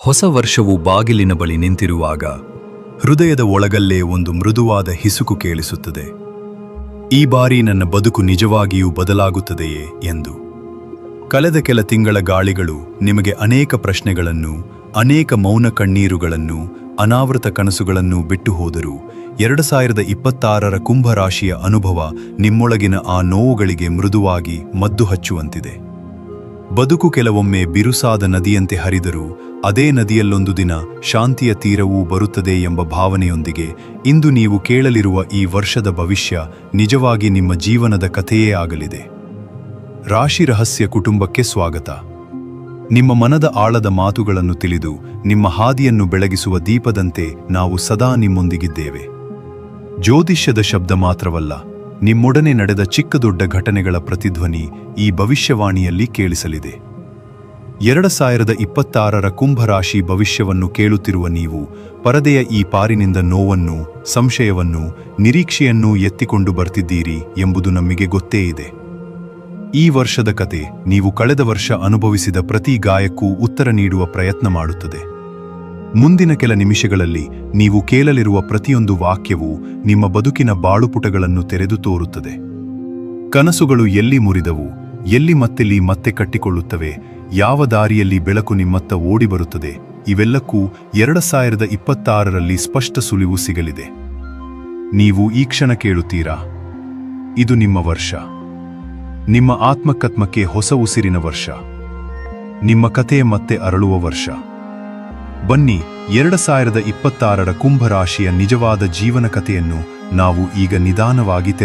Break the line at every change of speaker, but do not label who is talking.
ಹೊಸ ವರ್ಷವು ಬಾಗಿಲಿನ ಬಳಿ ನಿಂತಿರುವಾಗ ಹೃದಯದ ಒಳಗಲ್ಲೇ ಒಂದು ಮೃದುವಾದ ಹಿಸುಕು ಕೇಳಿಸುತ್ತದೆ. ಈ ಬಾರಿ ನನ್ನ ಬದುಕು ನಿಜವಾಗಿಯೂ ಬದಲಾಗುತ್ತದೆಯೇ ಎಂದು. ಕಳೆದ ಕೆಲ ತಿಂಗಳ ಗಾಳಿಗಳು ನಿಮಗೆ ಅನೇಕ ಪ್ರಶ್ನೆಗಳನ್ನು, ಅನೇಕ ಮೌನ ಕಣ್ಣೀರುಗಳನ್ನು, ಅನಾವೃತ ಕನಸುಗಳನ್ನು ಬಿಟ್ಟು ಹೋದರೂ ಎರಡು ಸಾವಿರದ ಇಪ್ಪತ್ತಾರರ ಕುಂಭರಾಶಿಯ ಅನುಭವ ನಿಮ್ಮೊಳಗಿನ ಆ ನೋವುಗಳಿಗೆ ಮೃದುವಾಗಿ ಮದ್ದು ಹಚ್ಚುವಂತಿದೆ. ಬದುಕು ಕೆಲವೊಮ್ಮೆ ಬಿರುಸಾದ ನದಿಯಂತೆ ಹರಿದರೂ ಅದೇ ನದಿಯಲ್ಲೊಂದು ದಿನ ಶಾಂತಿಯ ತೀರವೂ ಬರುತ್ತದೆ ಎಂಬ ಭಾವನೆಯೊಂದಿಗೆ ಇಂದು ನೀವು ಕೇಳಲಿರುವ ಈ ವರ್ಷದ ಭವಿಷ್ಯ ನಿಜವಾಗಿ ನಿಮ್ಮ ಜೀವನದ ಕಥೆಯೇ ಆಗಲಿದೆ. ರಾಶಿ ರಹಸ್ಯ ಕುಟುಂಬಕ್ಕೆ ಸ್ವಾಗತ. ನಿಮ್ಮ ಮನದ ಆಳದ ಮಾತುಗಳನ್ನು ತಿಳಿದು ನಿಮ್ಮ ಹಾದಿಯನ್ನು ಬೆಳಗಿಸುವ ದೀಪದಂತೆ ನಾವು ಸದಾ ನಿಮ್ಮೊಂದಿಗಿದ್ದೇವೆ. ಜ್ಯೋತಿಷ್ಯದ ಶಬ್ದ ಮಾತ್ರವಲ್ಲ, ನಿಮ್ಮೊಡನೆ ನಡೆದ ಚಿಕ್ಕ ದೊಡ್ಡ ಘಟನೆಗಳ ಪ್ರತಿಧ್ವನಿ ಈ ಭವಿಷ್ಯವಾಣಿಯಲ್ಲಿ ಕೇಳಿಸಲಿದೆ. ಎರಡು ಸಾವಿರದ ಇಪ್ಪತ್ತಾರರ ಕುಂಭರಾಶಿ ಭವಿಷ್ಯವನ್ನು ಕೇಳುತ್ತಿರುವ ನೀವು, ಪರದೆಯ ಈ ಪಾರಿನಿಂದ ನೋವನ್ನು, ಸಂಶಯವನ್ನು, ನಿರೀಕ್ಷೆಯನ್ನೂ ಎತ್ತಿಕೊಂಡು ಬರ್ತಿದ್ದೀರಿ ಎಂಬುದು ನಮಗೆ ಗೊತ್ತೇ ಇದೆ. ಈ ವರ್ಷದ ಕತೆ ನೀವು ಕಳೆದ ವರ್ಷ ಅನುಭವಿಸಿದ ಪ್ರತಿ ಗಾಯಕ್ಕೂ ಉತ್ತರ ನೀಡುವ ಪ್ರಯತ್ನ ಮಾಡುತ್ತದೆ. ಮುಂದಿನ ಕೆಲ ನಿಮಿಷಗಳಲ್ಲಿ ನೀವು ಕೇಳಲಿರುವ ಪ್ರತಿಯೊಂದು ವಾಕ್ಯವೂ ನಿಮ್ಮ ಬದುಕಿನ ಬಾಳುಪುಟಗಳನ್ನು ತೆರೆದು ತೋರುತ್ತದೆ. ಕನಸುಗಳು ಎಲ್ಲಿ ಮುರಿದವು, ಎಲ್ಲಿ ಮತ್ತೆಲ್ಲಿ ಮತ್ತೆ ಕಟ್ಟಿಕೊಳ್ಳುತ್ತವೆ ಯಾವ ದಾರಿಯಲ್ಲಿ ಬೆಳಕು ನಿಮ್ಮತ್ತ ಓಡಿ ಬರುತ್ತದೆ ಇವೆಲ್ಲಕ್ಕೂ ಎರಡು ಸಾವಿರದ ಇಪ್ಪತ್ತಾರರಲ್ಲಿ ಸ್ಪಷ್ಟ ಸುಳಿವು ಸಿಗಲಿದೆ. ನೀವು ಈ ಕ್ಷಣ ಕೇಳುತ್ತೀರಾ? ಇದು ನಿಮ್ಮ ವರ್ಷ. ನಿಮ್ಮ ಆತ್ಮಕತ್ಮಕ್ಕೆ ಹೊಸ ಉಸಿರಿನ ವರ್ಷ. ನಿಮ್ಮ ಕಥೆ ಮತ್ತೆ ಅರಳುವ ವರ್ಷ. ಬನ್ನಿ ಎರಡು ಸಾವಿರದ ಇಪ್ಪತ್ತಾರರ ಕುಂಭರಾಶಿಯ ನಿಜವಾದ ಜೀವನ ಕಥೆಯನ್ನು ನಾವು ಈಗ ನಿಧಾನವಾಗಿ ತೆರೆದು